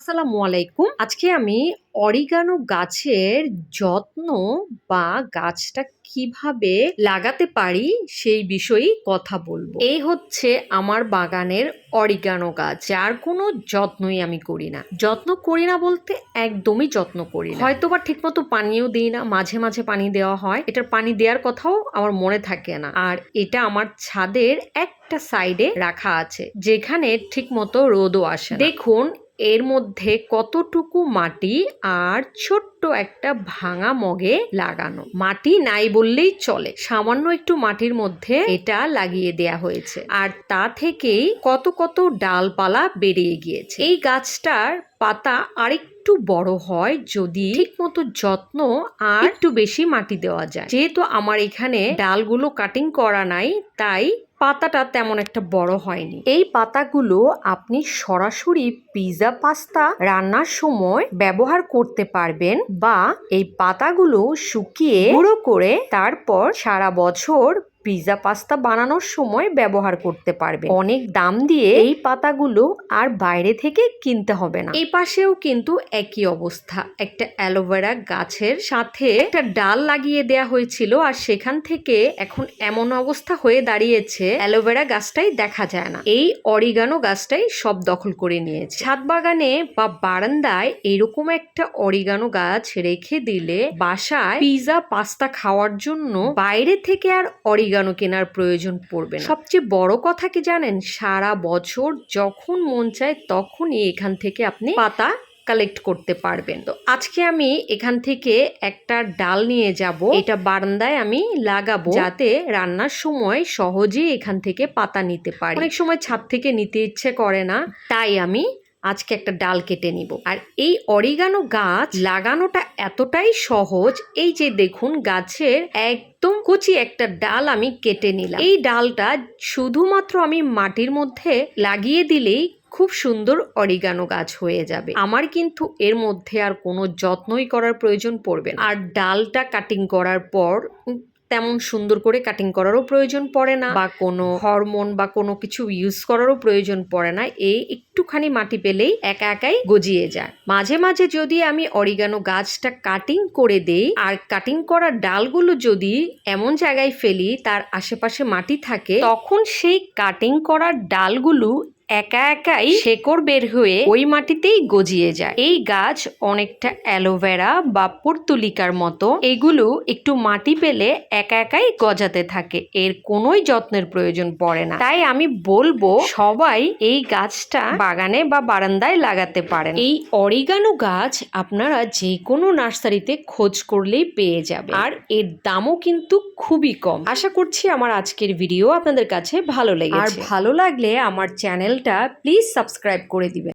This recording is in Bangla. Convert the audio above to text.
আসসালামু আলাইকুম। আজকে আমি অরিগানো গাছের যত্ন বা গাছটা কীভাবে লাগাতে পারি সেই বিষয়েই কথা বলব। এই হচ্ছে আমার বাগানের অরিগানো গাছ, যার কোনো যত্নই আমি করি না। যত্ন করি না বলতে একদমই যত্ন করি না। হয়তো বা ঠিকমতো পানিও দিই না, মাঝে মাঝে পানি দেওয়া হয়। এটার পানি দেওয়ার কথাও আমার মনে থাকে না। আর এটা আমার ছাদের একটা সাইডে রাখা আছে, যেখানে ঠিকমতো রোদও আসে দেখুন এর মধ্যে কতটুকু মাটি আর ছোট্ট একটা ভাঙা মগে লাগানো? মাটি নাই বললেই চলে। সামান্য একটু মাটির মধ্যে এটা লাগিয়ে দেয়া হয়েছে। আর তা থেকেই কত কত ডালপালা বেরিয়ে গিয়েছে। এই গাছটার পাতা আরেকটু বড় হয় যদি ঠিকমতো যত্ন আর একটু বেশি মাটি দেওয়া যায়। যেহেতু আমার এখানে ডালগুলো কাটিং করা নাই, তাই পাতাটা তেমন একটা বড় হয়নি। এই পাতাগুলো আপনি সরাসরি পিজা পাস্তা রান্নার সময় ব্যবহার করতে পারবেন বা এই পাতাগুলো শুকিয়ে গুঁড়ো করে তারপর সারা বছর পিৎজা পাস্তা বানানোর সময় ব্যবহার করতে পারবে। অনেক দাম দিয়ে এই পাতাগুলো আর বাইরে থেকে কিনতে হবে না। এই পাশেও কিন্তু একই অবস্থা। একটা অ্যালোভেরা গাছের সাথে একটা ডাল লাগিয়ে দেয়া হয়েছিল আর সেখান থেকে এখন এমন অবস্থা হয়ে দাঁড়িয়েছে, অ্যালোভেরা গাছটাই দেখা যায় না। এই অরিগানো গাছটাই সব দখল করে নিয়েছে। ছাদ বাগানে বা বারান্দায় এরকম একটা অরিগানো গাছ রেখে দিলে বাসায় পিৎজা পাস্তা খাওয়ার জন্য বাইরে থেকে আর অরিগানো কেনার প্রয়োজন পড়বে না। সবচেয়ে বড় কথা কি জানেন? সারা বছর যখন মন চায় তখনই এখান থেকে আপনি পাতা কালেক্ট করতে পারবেন। তো আজকে আমি এখান থেকে একটা ডাল নিয়ে যাব। এটা বারান্দায় আমি লাগাবো যাতে রান্নার সময় সহজেই এখান থেকে পাতা নিতে পারি। অনেক সময় ছাদ থেকে নিতে ইচ্ছে করে না। তাই আমি আজকে একটা ডাল কেটে নিব। আর এই অরিগানো গাছ লাগানোটা এতটাই সহজ, এই যে দেখুন গাছের একদম কচি একটা ডাল আমি কেটে নিলাম। এই ডালটা শুধুমাত্র আমি মাটির মধ্যে লাগিয়ে দিলেই খুব সুন্দর অরিগানো গাছ হয়ে যাবে। আমার কিন্তু এর মধ্যে আর কোনো যত্নই করার প্রয়োজন পড়বে না। আর ডালটা কাটিং করার পর তেমন সুন্দর করে কাটিং করারও প্রয়োজন পড়ে না বা কোনো হরমোন বা কোনো কিছু ইউজ করারও প্রয়োজন পড়ে না। এই একটুখানি মাটি পেলেই একা একাই গজিয়ে যায়। মাঝে মাঝে যদি আমি অরিগানো গাছটা কাটিং করে দেই, আর কাটিং করা ডালগুলো যদি এমন জায়গায় ফেলি, তার আশেপাশে মাটি থাকে, তখন সেই কাটিং করা ডালগুলো একা একাই শেকড় বের হয়ে ওই মাটিতেই গজিয়ে যায়। এই গাছ অনেকটা অ্যালোভেরা বা পর্তুলিকার মতো। এগুলো একটু মাটি পেলে একা একাই গজাতে থাকে। এর কোনোই যত্নের প্রয়োজন পড়ে না। তাই আমি বলব, সবাই এই গাছটা বাগানে বা বারান্দায় লাগাতে পারেন। এই অরিগানো গাছ আপনারা যে কোনো নার্সারিতে খোঁজ করলেই পেয়ে যাবে আর এর দামও কিন্তু খুবই কম। আশা করছি আমার আজকের ভিডিও আপনাদের কাছে ভালো লেগেছে। আর ভালো লাগলে আমার চ্যানেলটা প্লিজ সাবস্ক্রাইব করে দিবেন।